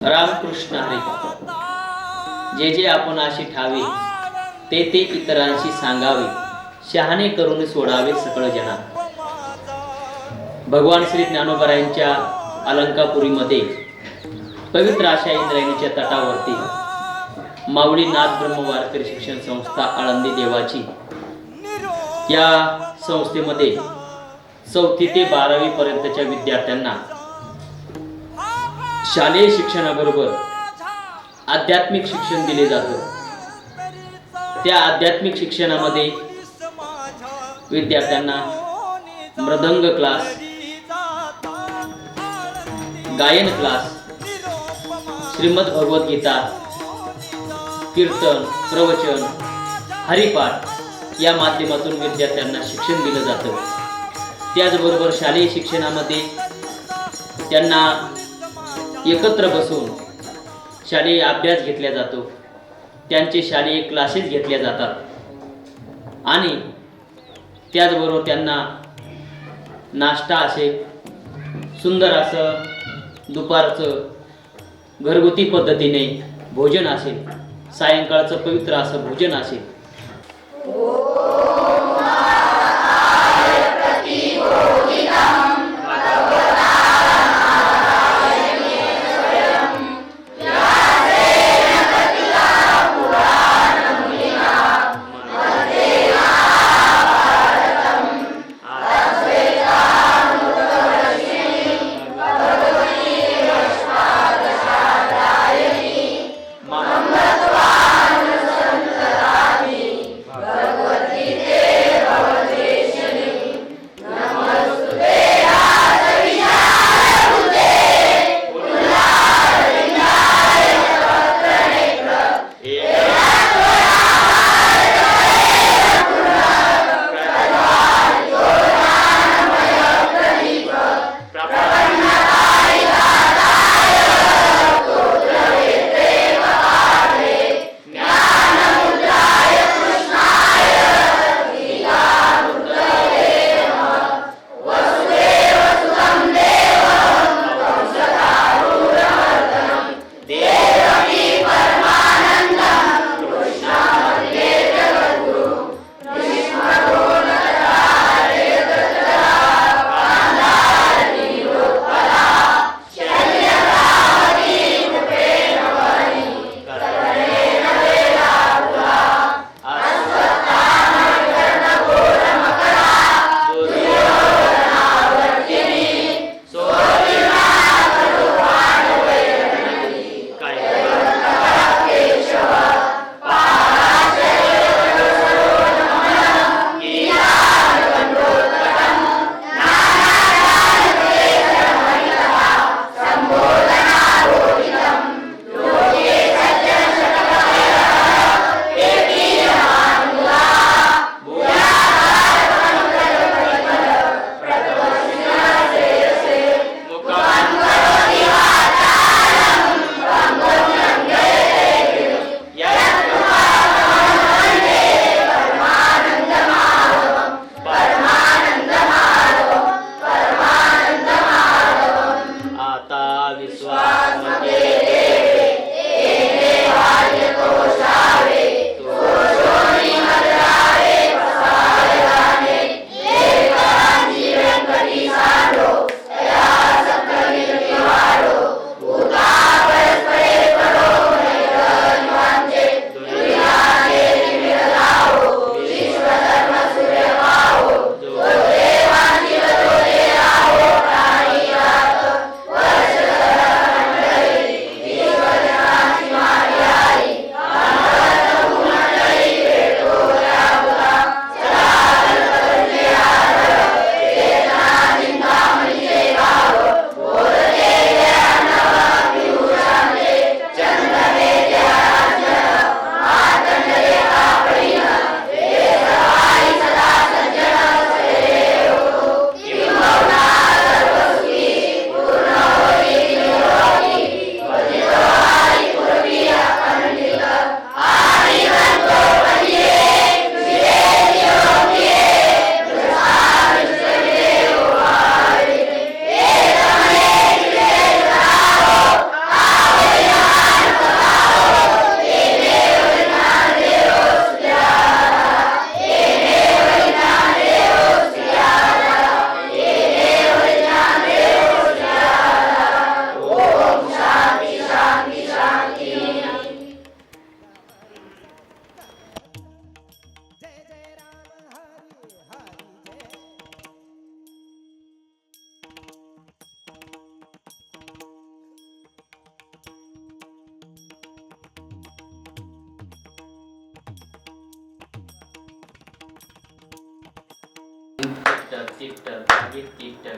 रामकृष्ण हरी. जे जे आपण अशी ठावे ते ते इतरांशी सांगावे शहाणे करून सोडावे सकळ जना भगवान श्री ज्ञानोबरायांच्या अलंकापुरीमध्ये पवित्र आशा इंद्रायणीच्या तटावरती माऊली नाथ ब्रह्मवारकरी शिक्षण संस्था आळंदी देवाची या संस्थेमध्ये चौथी ते बारावी पर्यंतच्या विद्यार्थ्यांना शालेय शिक्षणाबरोबर आध्यात्मिक शिक्षण दिले जातं. त्या आध्यात्मिक शिक्षणामध्ये विद्यार्थ्यांना मृदंग क्लास गायन क्लास श्रीमद भगवद्गीता कीर्तन प्रवचन हरिपाठ या माध्यमातून विद्यार्थ्यांना शिक्षण दिलं जातं. त्याचबरोबर शालेय शिक्षणामध्ये त्यांना एकत्र बसून शालेय अभ्यास घेतला जातो. त्यांचे शालेय क्लासेस घेतल्या जातात. आणि त्याचबरोबर त्यांना नाश्ता असे सुंदर असं दुपारचं घरगुती पद्धतीने भोजन असेल सायंकाळचं पवित्र असं भोजन असेल.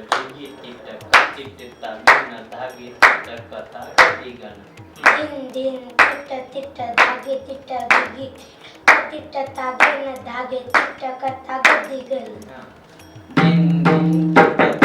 टिट गिगी टिट टिट तागिन धागे टिट कथा गदी गण दिन दिन तिट्ट तिट्ट धागे तिट्ट गिगी तिट्ट तागे न धागे तिट्ट कथा गदी गल दिन दिन टिट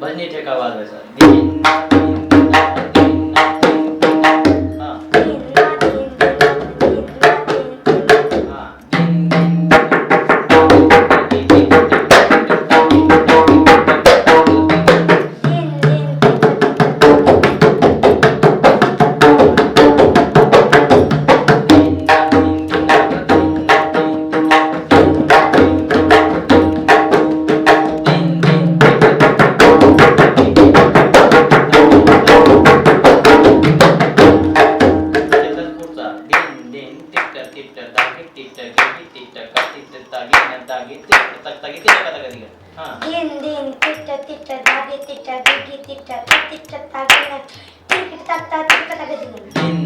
भजनी ठेका वाजवायचा तागी टिट्ट का तागी हा दिन दिन तिट्ट तिट्ट धागे तिट्ट गिगी तिट्ट तिट्ट तागे न तक ता गदी गल दिन दिन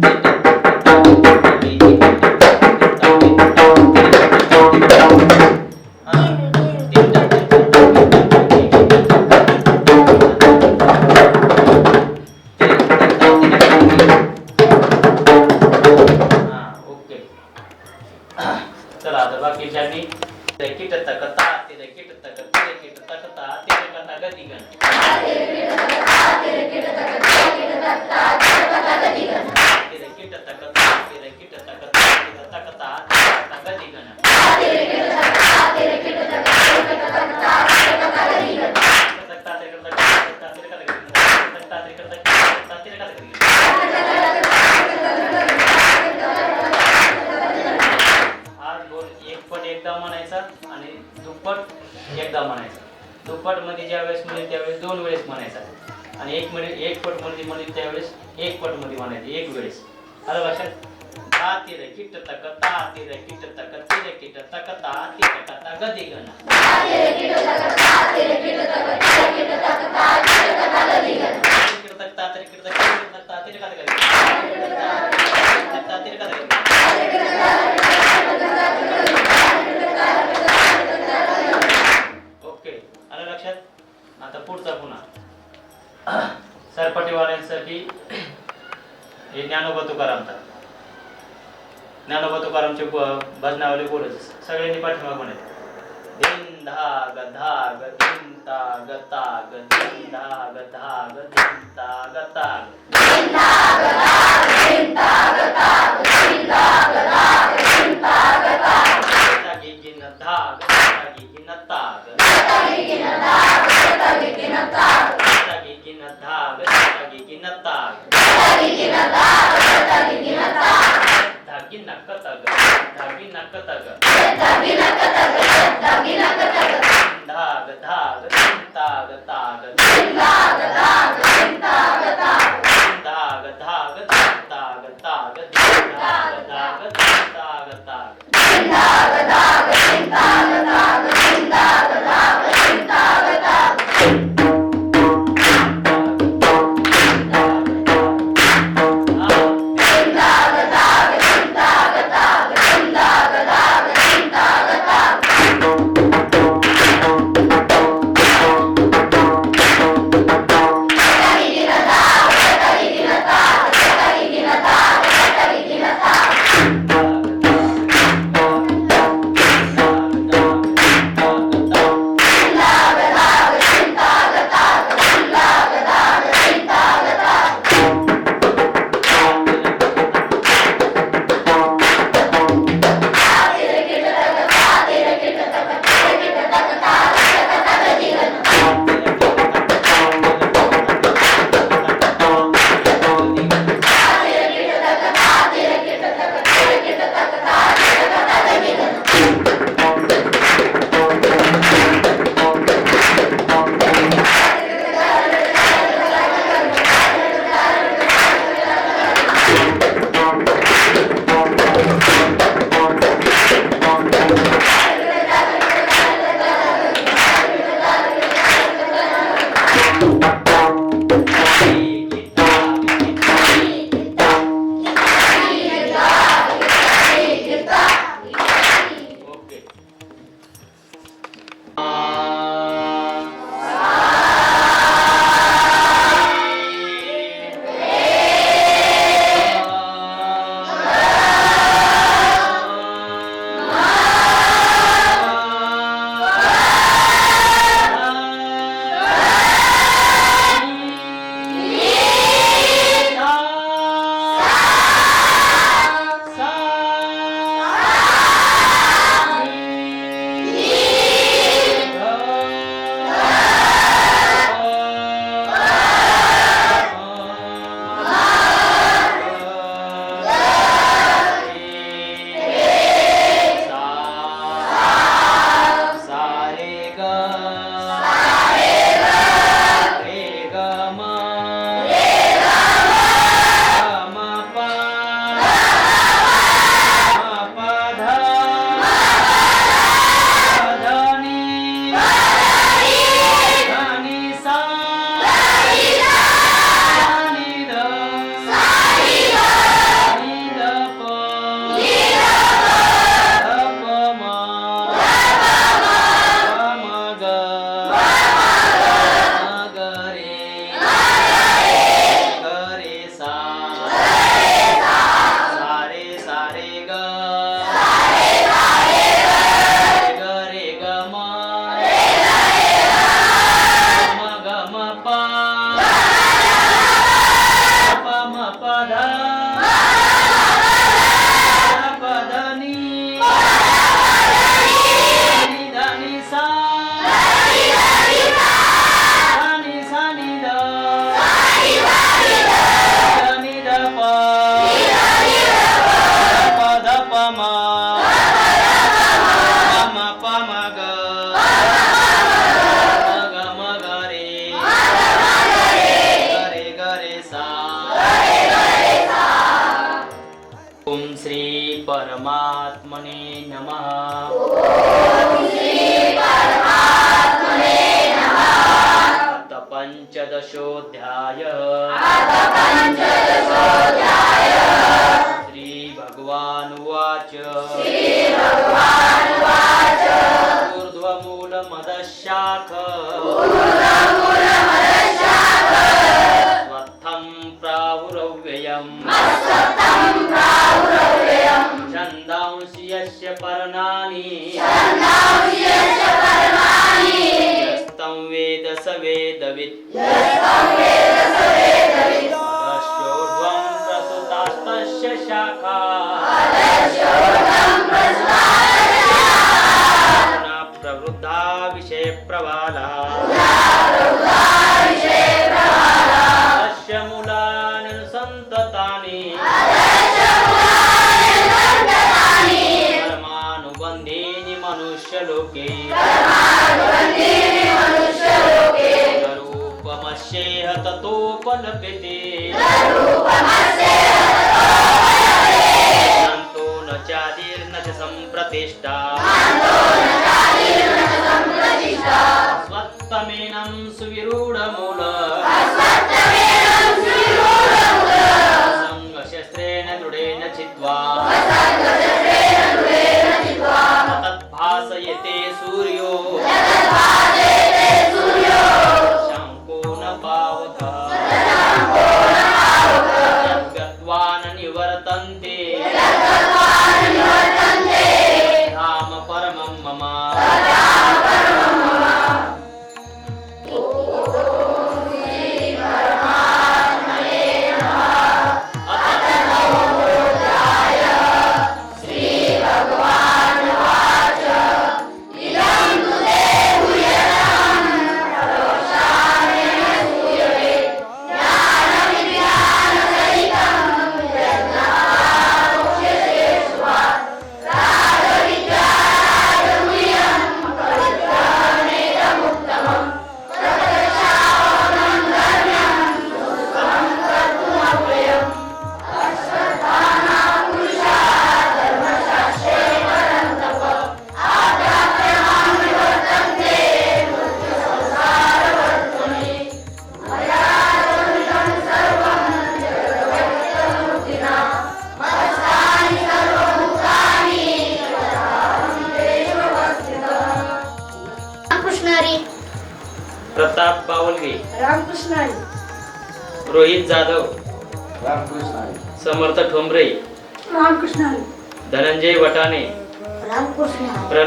टिट्ट हा म्हणायचं एक वेळेस आलं लक्षात ता तिरे किट तक ता तिरे किट तक तिरे किट तक ता तिरे कथा गदी गण किट लक्षात आता तिरे पुन्हा तक किट तक ता तिरे कथा गदी तक ता तिरे कथा गदी ओके आलं लक्षात आता पुढचा पुन्हा सरपटीवाल्यांसाठी हे ज्ञानोबा तुकारामचा ज्ञानोबा तुकारामचे ब- भजनावली बोलत सगळ्यांनी पाठिंबा म्हणायचं दिन धा ग धा ग दिन ता ग ता ग दिन धा ग धा ग दिन ता ग ता ग तागी गिन धा ग तागी. गिन ता ग तागी. गिन धा ग तागी. गिन ता ग तागी. गिन धा ग धागी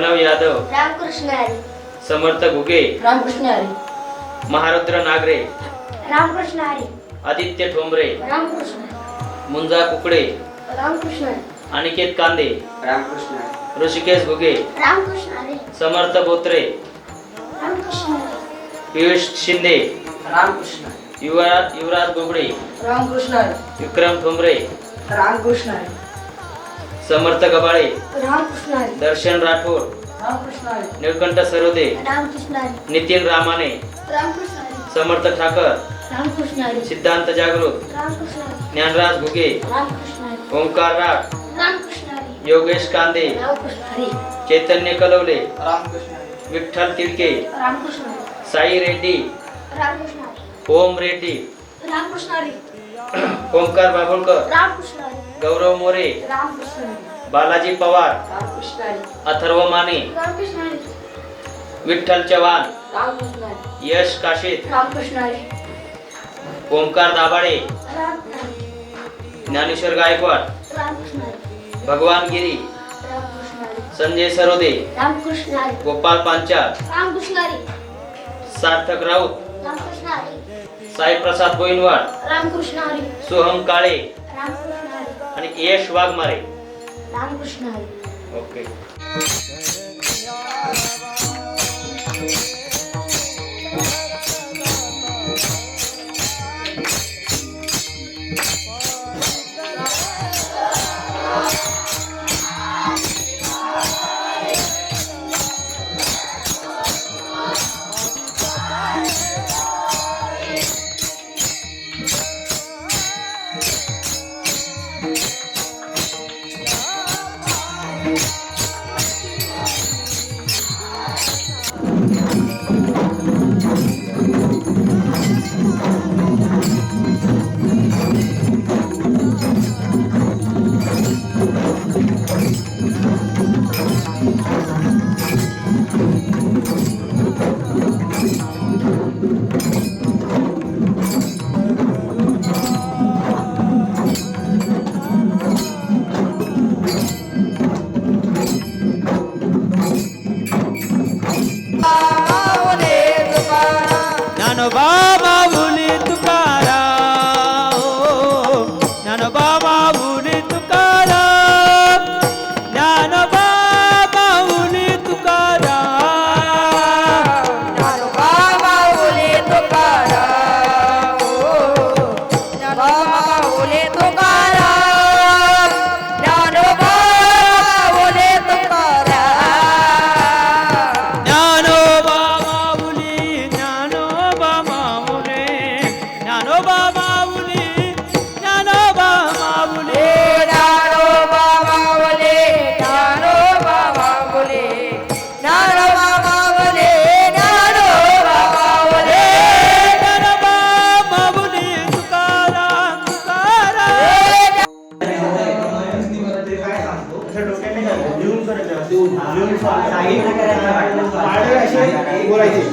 प्रणव यादव रामकृष्ण हरी समर्थ घुगे रामकृष्ण हरी महारुद्र नागरे रामकृष्ण हरी आदित्य ठोंबरे रामकृष्ण मुंजा कुकडे रामकृष्ण हरी अनिकेत कांदे रामकृष्ण ऋषिकेश घुगे रामकृष्ण हरी समर्थ बोत्रे रामकृष्ण हरी पियुष शिंदे रामकृष्ण युवराज युवराज बोबडे रामकृष्ण विक्रम ठोंबरे रामकृष्ण समर्थ गबाळे रामकृष्ण हरी दर्शन राठोड निळकंठ सरोदे नितीन रामाने समर्थ ठाकर सिद्धांत जागृत ज्ञानराज घुगे ओंकार राग योगेश कांदे चैतन्य कलवले विठ्ठल तिडके साई रेड्डी ओम रेड्डी ओंकार बाबुळकर गौरव मोरे बालाजी पवार अथर्व माने विठ्ठल चव्हाण यश काशीत ओंकार दाभाडे ज्ञानेश्वर गायकवाड भगवान गिरी संजय सरोदे गोपाल हरी सार्थक राऊत रामकृष्ण हरी साई प्रसाद गोविंदवाड रामकृष्ण हरी सोहम काळे आणि यश वाघमारे. रामकृष्ण हरी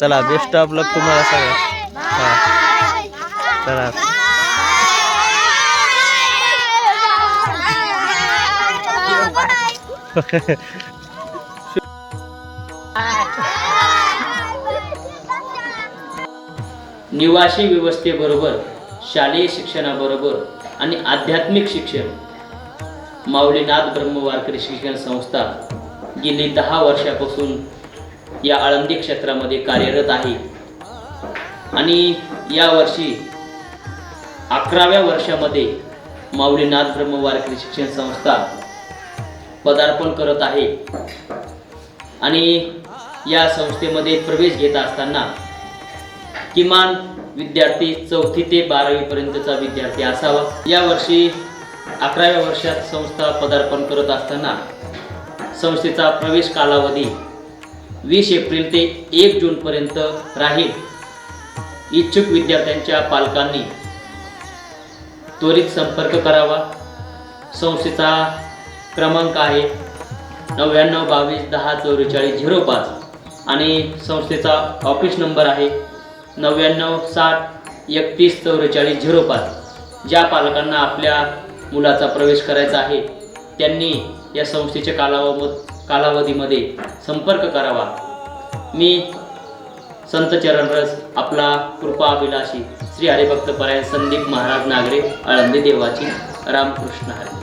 चला बेस्ट ऑफ लक तुम्हाला सगळं हा. चला निवासी व्यवस्थेबरोबर शालेय शिक्षणाबरोबर आणि आध्यात्मिक शिक्षण. माऊलीनाथ ब्रह्मवारकरी शिक्षण संस्था गेली दहा वर्षापासून या आळंदी क्षेत्रामध्ये कार्यरत आहे. आणि यावर्षी अकराव्या वर्षामध्ये माऊलीनाथ ब्रह्मवारकरी शिक्षण संस्था पदार्पण करत आहे. आणि या संस्थेमध्ये प्रवेश घेत असताना किमान विद्यार्थी चौथी ते बारावीपर्यंतचा विद्यार्थी असावा. यावर्षी अकराव्या वर्षात संस्था पदार्पण करत असताना संस्थेचा प्रवेश कालावधी वीस एप्रिल ते एक जूनपर्यंत राहील. इच्छुक विद्यार्थ्यांच्या पालकांनी त्वरित संपर्क करावा. संस्थेचा क्रमांक आहे नव्याण्णव बावीस दहा चौवेचाळीस झिरो पाच आणि संस्थेचा ऑफिस नंबर आहे नव्याण्णव साठ एकतीस चौवेचाळीस झिरो पाच. ज्या पालकांना आपल्या मुलाचा प्रवेश करायचा आहे त्यांनी या संस्थेच्या कालाव कालावधीमध्ये संपर्क करावा. मी संत चरणरस आपला कृपा अभिलाषी श्री हरिभक्त परायण संदीप महाराज नागरे आळंदी देवाची रामकृष्ण हरी.